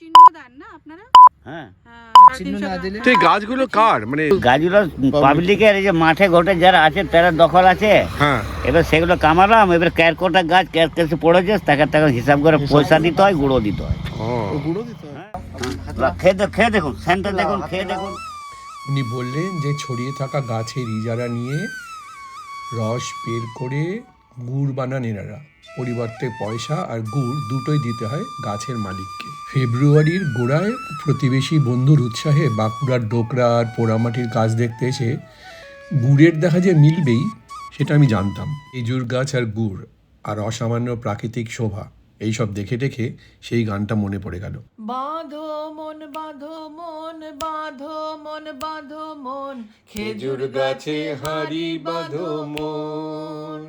চিহ্ন দেন না আপনারা? হ্যাঁ। হ্যাঁ, চিহ্ন না দিলে? তো এই গাছগুলো কার? মানে গাছগুলো পাবলিকের এই যে মাঠে ঘটে যারা আছে তারা দখল আছে। হ্যাঁ। এবার সেগুলো কামালাম এবার ক্যারকোটা গাছ ক্যার কেসে পড়েছে তাকে তাকে হিসাব করে পয়সা দিতে হয় গুঁড়ো দিতে হয়। গুঁড়ো দিতে হয়? খেয়ে দেখুন সেন্টার দেখুন খেয়ে দেখুন। উনি বললেন যে ছড়িয়ে থাকা গাছের ইজারা নিয়ে রস বের করে গুড় বানান এনারা। পরিবর্তে পয়সা আর গুড় দুটোই দিতে হয় গাছের মালিককে। ফেব্রুয়ারির গোড়ায় প্রতিবেশী বন্ধুর উৎসাহে বাঁকুড়ার ডোকরা আর পোড়ামাটির গাছ দেখতে এসে গুড়ের দেখা যে মিলবেই, সেটা আমি জানতাম। খেজুর গাছ আর গুড় আর অসামান্য প্রাকৃতিক শোভা, এইসব দেখে দেখে সেই গানটা মনে পড়ে গেল। বাঁধো মন বাঁধো মন বাঁধো মন বাঁধো মন, খেজুর গাছে হাড়ি বাঁধো মন।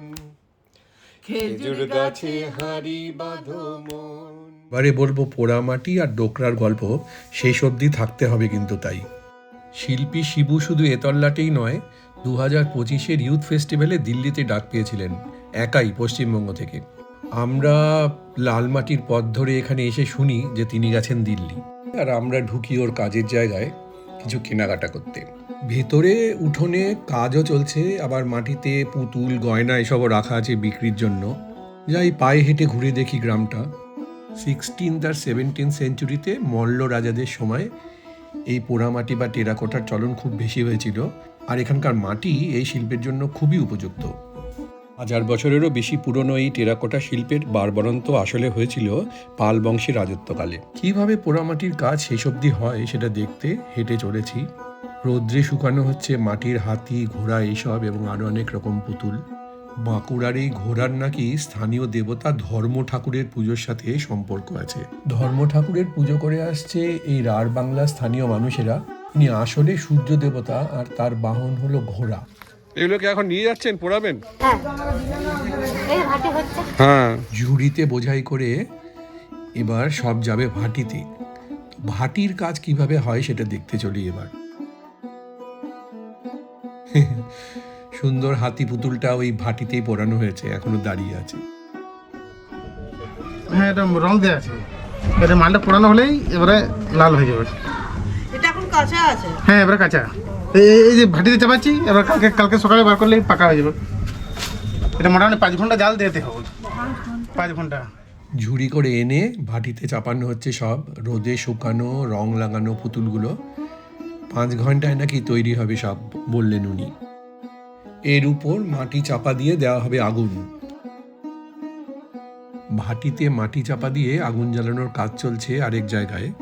খেজুর গাছে হাড়ি বাঁধো মন। এবারে বলব পোড়ামাটি আর ডোকরার গল্প শেষ অবধি থাকতে হবে কিন্তু তাই। শিল্পী শিবু শুধু এতল্লাটেই নয় দু হাজার পঁচিশের ইউথ ফেস্টিভ্যালে দিল্লিতে ডাক পেয়েছিলেন একাই পশ্চিমবঙ্গ থেকে। আমরা লালমাটির পথ ধরে এখানে এসে শুনি যে তিনি গেছেন দিল্লি। আর আমরা ঢুকি ওর কাজের জায়গায় কিছু কেনাকাটা করতে। ভেতরে উঠোনে কাজও চলছে, আবার মাটিতে পুতুল, গয়না এসবও রাখা আছে বিক্রির জন্য। যাই পায়ে হেঁটে ঘুরে দেখি গ্রামটা। সিক্সটিন্থ আর সেভেন্টিন সেঞ্চুরিতে মল্ল রাজাদের সময় এই পোড়ামাটি বা টেরাকোটার চলন খুব বেশি হয়েছিল, আর এখানকার মাটি এই শিল্পের জন্য খুবই উপযুক্ত। হাজার বছরেরও বেশি পুরনো এই টেরাকোটা শিল্পের বারবরন্ত আসলে হয়েছিল পাল বংশের রাজত্বকালে। কীভাবে পোড়ামাটির কাজ শেষ অবধি হয় সেটা দেখতে হেঁটে চলেছি রৌদ্রে শুকানো হচ্ছে মাটির হাতি ঘোড়া এইসব এবং আরও অনেক রকম পুতুল। বাঁকুড়ার এই ঘোড়ার নাকি স্থানীয় দেবতা ধর্ম ঠাকুরের পুজোর সাথে সম্পর্ক আছে। ধর্ম ঠাকুরের পুজো করে আসছে এই রাঢ় বাংলা স্থানীয় মানুষেরা। ইনি আসলে সূর্য দেবতা আর তার বাহন হলো ঘোড়া। এগুলোকে এখন নিয়ে যাচ্ছেন পোড়াবেন? হচ্ছে। হ্যাঁ। ঝুড়িতে বোঝাই করে এবার সব যাবে ভাটিতে। ভাটির কাজ কীভাবে হয় সেটা দেখতে চলি এবার। সুন্দর হাতি পুতুলটা ওই ভাটিতেই পোড়ানো হয়েছে এখনও দাঁড়িয়ে আছে। হ্যাঁ এটা রং দেওয়া আছে। এটা মালটা পোড়ানো হলেই এবারে লাল হয়ে যাবে। এটা এখন কাঁচা আছে? হ্যাঁ এবারে কাঁচা। এই যে ভাটিতে চাপাচ্ছি এবার কালকে কালকে সকালে বার করলেই পাকা হয়ে যাবে। এটা মোটামুটি পাঁচ ঘণ্টা জাল দিতে হবে। পাঁচ ঘণ্টা। ঝুড়ি করে এনে ভাটিতে চাপানো হচ্ছে সব। রোদে শুকানো রং লাগানো পুতুলগুলো। পাঁচ ঘন্টায় নাকি তৈরি হবে সাপ, বললেন উনি। এর উপর মাটি চাপা দিয়ে দেওয়া হবে আগুন। ভাটিতে মাটি চাপা দিয়ে আগুন জ্বালানোর কাজ চলছে আরেক জায়গায়।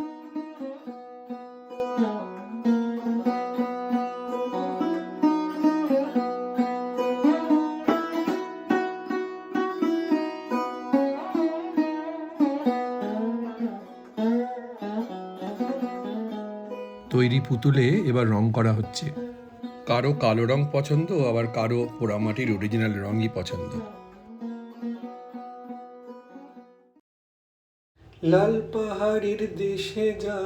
তৈরি পুতুলে এবার রং করা হচ্ছে কারও কালো রং পছন্দ আবার কারও পোড়ামাটির অরিজিনাল রঙই পছন্দ লাল পাহাড়ির দেশে যা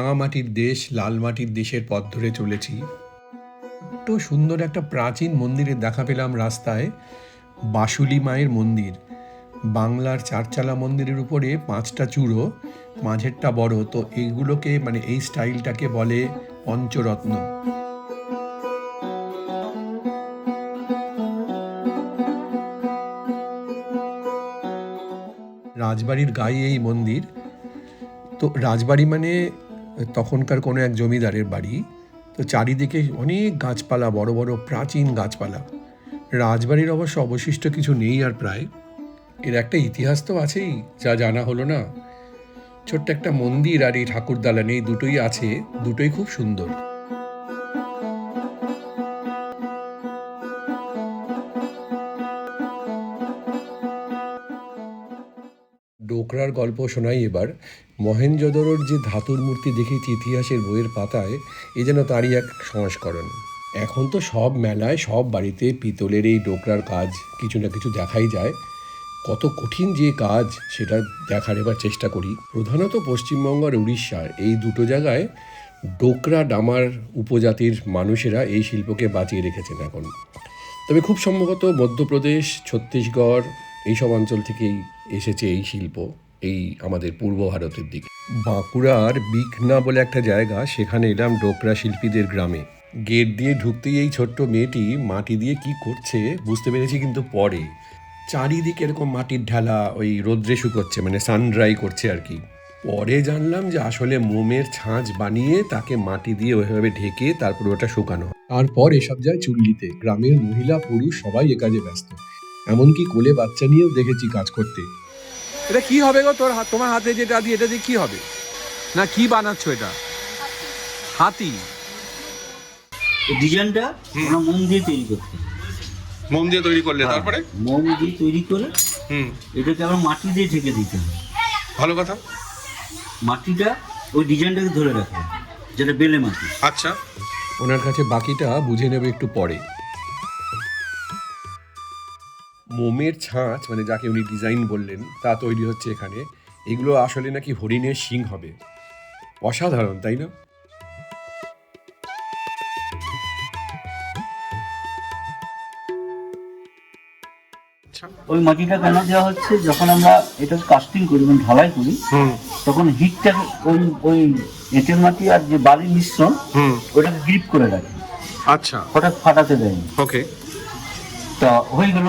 রাঙামাটির দেশ লাল মাটির দেশের পথ ধরে চলেছি। তো সুন্দর একটা প্রাচীন মন্দিরের দেখা পেলাম রাস্তায়। বাসুলি মায়ের মন্দির। বাংলার চারচালা মন্দিরের উপরে পাঁচটা চূড়ো, মাঝেরটা বড়। তো এইগুলোকে মানে এই স্টাইলটাকে বলে পঞ্চরত্ন। রাজবাড়ির গায়ে এই মন্দির। তো রাজবাড়ি মানে তখনকার কোনো এক জমিদারের বাড়ি। তো চারিদিকে অনেক গাছপালা, বড় বড়, প্রাচীন গাছপালা। রাজবাড়ির অবশ্য অবশিষ্ট কিছু নেই আর প্রায়। এর একটা ইতিহাস তো আছেই, যা জানা হলো না। ছোট্ট একটা মন্দির আর এই ঠাকুর দালান এই দুটোই আছে, দুটোই খুব সুন্দর। ডোকরার গল্প শোনাই এবার। মহেঞ্জোদড়োর যে ধাতুর মূর্তি দেখেছি ইতিহাসের বইয়ের পাতায়, এ যেন তারই এক সংস্করণ। এখন তো সব মেলায়, সব বাড়িতে পিতলের এই ডোকরার কাজ কিছু না কিছু দেখাই যায়। কত কঠিন যে কাজ সেটা দেখার এবার চেষ্টা করি। প্রধানত পশ্চিমবঙ্গ আর উড়িষ্যার এই দুটো জায়গায় ডোকরা ডামার উপজাতির মানুষেরা এই শিল্পকে বাঁচিয়ে রেখেছেন এখন। তবে খুব সম্ভবত মধ্যপ্রদেশ, ছত্তিশগড় এইসব অঞ্চল থেকেই এসেছে এই শিল্প, এই আমাদের পূর্ব ভারতের দিকে। বাঁকুড়ার বিকনা বলে একটা জায়গা, সেখানে এলাম ডোকরা শিল্পীদের গ্রামে। গেট দিয়ে ঢুকতেই এই ছোট্ট মেয়েটি মাটি দিয়ে কি করছে বুঝতে পেরেছি কিন্তু পরে। চারিদিকে এরকম মাটির ঢালা, ওই রোদ্রে শুকোচ্ছে মানে সান ড্রাই করছে আর কি। পরে জানলাম যে আসলে মোমের ছাঁচ বানিয়ে তাকে মাটি দিয়ে ওইভাবে ঢেকে তারপর ওটা শুকানো। তারপর এসব যায় চুল্লিতে। গ্রামের মহিলা, পুরুষ সবাই এ কাজে ব্যস্ত। এমনকি কোলে বাচ্চা নিয়েও দেখেছি কাজ করতে। এটা কি হবে গো? তোর তোমার হাতে যেটা দিয়ে এটা দিয়ে কি হবে? না কি বানাচ্ছ এটা? হাতি। এই ডিজাইনটা আমরা মোম দিয়ে তৈরি করতে মোম দিয়ে তৈরি করলে তারপরে? মোম দিয়ে তৈরি করে হুম। এটাকে আবার মাটি দিয়ে ঢেকে দিতে হবে। ভালো কথা। মাটিটা ওই ডিজাইনটাকে ধরে রাখবে যেটা বেলে মাটি। আচ্ছা। ওনার কাছে বাকিটা বুঝে নেবে একটু পরে। মোমের ছাঁচ মানে যাকে উনি ডিজাইন বললেন তা তৈরি হচ্ছে এখানে। এগুলো আসলে নাকি হরিণের শিং হবে। অসাধারণ তাই না? ওই মাটিটা কেন দেওয়া হচ্ছে? যখন আমরা এটা কাস্টিং করি মানে ঢালাই করি তখন হিটটা ওই ওই এঁটেল মাটি আর যে বালির মিশ্রণ হুম। ওটাকে গ্রিপ করে রাখে। আচ্ছা। হঠাৎ ফাটাতে দেয়নি। ওকে তা হয়ে গেল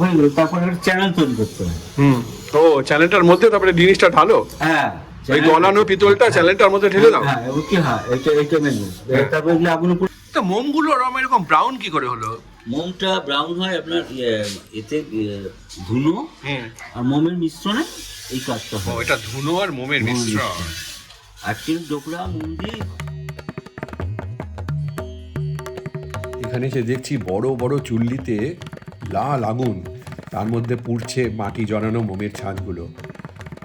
হয়ে গেল তারপরে চ্যানেল তৈরি করতে হবে হুম। ও চ্যানেলটার মধ্যে তারপরে জিনিসটা ঢালো? হ্যাঁ ওই গলানো পিতলটা চ্যানেলটার মধ্যে ঢেলে দাও? হ্যাঁ ওকে হ্যাঁ এটা এটা মেন তারপরে এগুলো আগুন উপর তো মোমগুলো ওরকম এরকম ব্রাউন কি করে হলো? মোমটা ব্রাউন হয় আপনার ইয়ে, এতে ইয়ে, ধুনো আর মোমের মিশ্রণে এই কাজটা হয়। এটা ধুনো আর মোমের মিশ্রণ। মিশ্রণ। অ্যাকচুয়ালি ডোকরা মোম দিয়ে এখানে এসে দেখছি বড় বড় চুল্লিতে লাল আগুন, তার মধ্যে পুড়ছে মাটি জড়ানো মোমের ছাঁচগুলো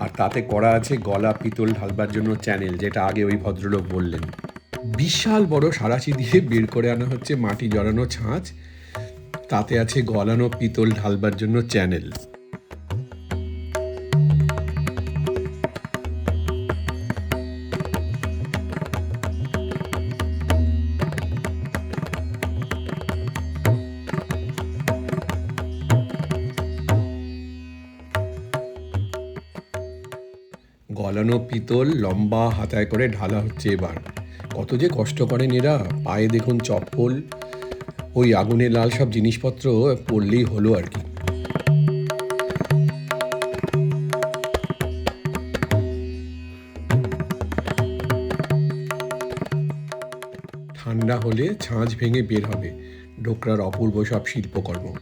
আর তাতে করা আছে গলা পিতল ঢালবার জন্য চ্যানেল, যেটা আগে ওই ভদ্রলোক বললেন। বিশাল বড় সারাশি দিয়ে বের করে আনা হচ্ছে মাটি জড়ানো ছাঁচ, তাতে আছে গলানো পিতল ঢালবার জন্য চ্যানেল। গলানো পিতল লম্বা হাতায় করে ঢালা হচ্ছে এবার। কত যে কষ্ট করেন এরা। পায়ে দেখুন চপ্পল, ওই আগুনে লাল সব জিনিসপত্র পড়লেই হলো আর কি। ঠান্ডা হলে ছাঁচ ভেঙে বের হবে। ডোকরার অপূর্ব সব শিল্পকর্ম।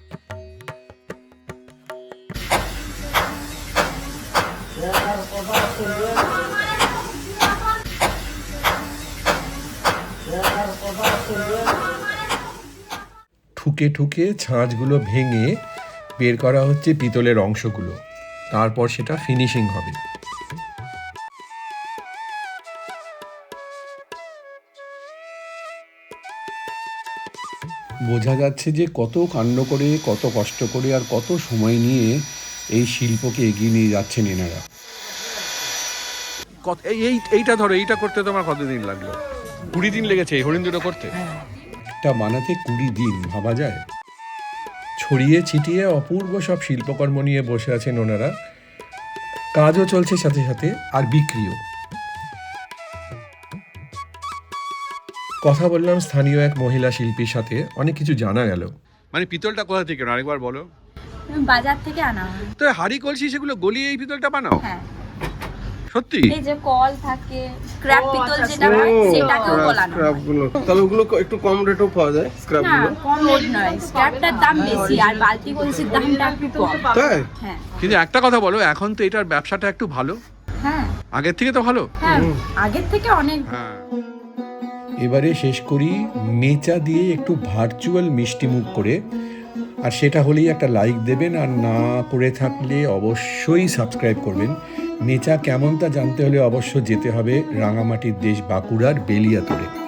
ঠুকে ঠুকে ছাঁচগুলো ভেঙে বের করা হচ্ছে পিতলের অংশগুলো। তারপর সেটা ফিনিশিং হবে। বোঝা যাচ্ছে যে কত কাণ্ড করে কত কষ্ট করে আর কত সময় নিয়ে এই শিল্পকে এগিয়ে নিয়ে যাচ্ছেন এনারা। কত- এই এই- এইটা ধরো এইটা করতে তোমার কতদিন লাগল? কুড়ি দিন লেগেছে এই হরিণ দুটো করতে? একটা বানাতে কুড়ি দিন ভাবা যায়। ছড়িয়ে ছিটিয়ে অপূর্ব সব শিল্পকর্ম নিয়ে বসে আছেন ওনারা। কাজও চলছে সাথে সাথে আর বিক্রিও। কথা বললাম স্থানীয় এক মহিলা শিল্পীর সাথে অনেক কিছু জানা গেল। মানে পিতলটা কোথা থেকে আরেকবার বলো। বাজার থেকে আনা হয়। তো হাড়ি কলসি সেগুলো গলিয়ে এই পিতলটা বানাও? হ্যাঁ। সত্যি? এই যে কল থাকে স্ক্র্যাপ পিতল যেটা হয় সেটাকেও বলানো হয়। তাহলে ওগুলো একটু কম রেটেও পাওয়া যায় স্ক্র্যাপ না কম রেট নয় স্ক্র্যাপটার দাম বেশি আর বালতি কলসির দামটা একটু কম। তাই? হ্যাঁ। কিন্তু একটা কথা বলো এখন তো এটার ব্যবসাটা একটু ভালো? হ্যাঁ। আগের থেকে তো ভালো? হ্যাঁ আগের থেকে অনেক হ্যাঁ। এবারে শেষ করি মেচা দিয়ে একটু ভার্চুয়াল মিষ্টি মুখ করে আর সেটা হলেই একটা লাইক দেবেন আর না করে থাকলে অবশ্যই সাবস্ক্রাইব করবেন। মেচা কেমন তা জানতে হলে অবশ্য যেতে হবে রাঙামাটির দেশ বাঁকুড়ার বেলিয়াতোড়ে